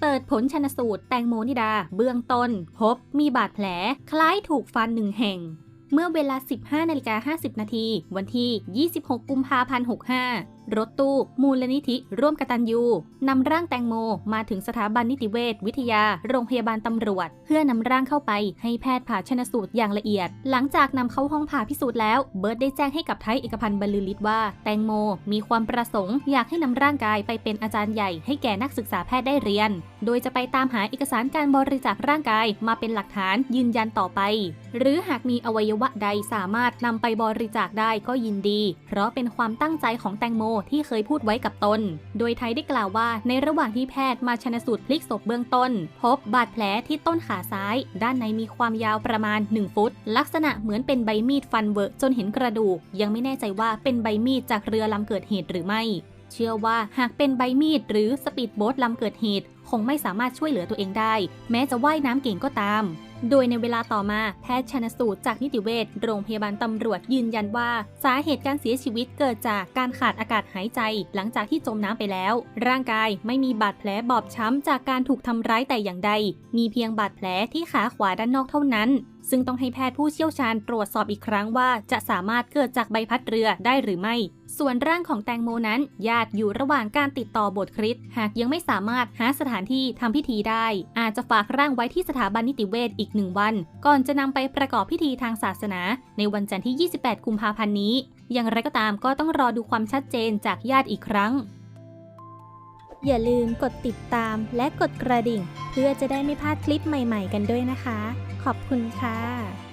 เปิดผลชนสูตรแตงโมนิดา เบื้องต้น พบมีบาดแผล คล้ายถูกฟันหนึ่งแห่ง เมื่อเวลา 15นาฬิกา50 นาที วันที่ 26 กุมภาพันธ์ 65 รถตู้ มูลนิธิ ร่วมกตัญญูนำร่างแตงโม มาถึงสถาบันนิติเวชวิทยา โรงพยาบาลตำรวจ เพื่อนำร่างเข้าไปให้แพทย์ผ่าชนสูตรอย่างละเอียด หลังจากนำเข้าห้องผ่าพิสูจน์แล้ว เบิร์ดได้แจ้งให้กับไทยเอกพันธ์บรรลือฤทธิ์ว่า แตงโม มีความประสงค์ อยากให้นำร่างกายไปเป็นอาจารย์ใหญ่ให้แก่นักศึกษาแพทย์ได้เรียน โดยจะไปตามหาเอกสารการบริจาคร่างกายมาเป็นหลักฐานยืนยันต่อไป หรือหากมีอวัยวะใดสามารถนำไปบริจาคได้ก็ยินดี เพราะเป็นความตั้งใจของแตงโมที่เคยพูดไว้กับตน โดยไทยได้กล่าวว่าในระหว่างที่แพทย์มาชนสูตรพลิกศพเบื้องต้น พบบาดแผลที่ต้นขาซ้าย ด้านในมีความยาวประมาณ 1 ฟุต ลักษณะเหมือนเป็นใบมีดฟันเวอะจนเห็นกระดูก ยังไม่แน่ใจว่าเป็นใบมีดจากเรือลำเกิดเหตุหรือไม่ เชื่อว่าหากเป็นใบมีดหรือสปีดโบ๊ทลำเกิดเหตุ คงไม่สามารถช่วยเหลือตัวเองได้ แม้จะว่ายน้ำเก่งก็ตาม โดยในเวลาต่อมาแพทย์ชนสูตรจากนิติเวชโรงพยาบาลตำรวจยืนยันว่า สาเหตุการเสียชีวิตเกิดจากการขาดอากาศหายใจหลังจากที่จมน้ำไปแล้ว ร่างกายไม่มีบาดแผลบอบช้ำจากการถูกทำร้ายแต่อย่างใด มีเพียงบาดแผลที่ขาขวาด้านนอกเท่านั้นซึ่งต้องให้แพทย์ผู้เชี่ยวชาญตรวจสอบอีกครั้งว่าจะสามารถเกิดจากใบพัดเรือได้หรือไม่ ส่วนร่างของแตงโมนั้น ญาติอยู่ระหว่างการติดต่อบทคริสต์หากยังไม่สามารถหาสถานที่ทำพิธีได้ อาจจะฝากร่างไว้ที่สถาบันนิติเวชอีกหนึ่งวัน ก่อนจะนำไปประกอบพิธีทางศาสนา ในวันจันทร์ที่ 28 กุมภาพันธ์นี้ อย่างไรก็ตามก็ต้องรอดูความชัดเจนจากญาติอีกครั้ง อย่าลืมกดติดตามและกดกระดิ่ง เพื่อจะได้ไม่พลาดคลิปใหม่ ๆ กันด้วยนะคะ ขอบคุณค่ะ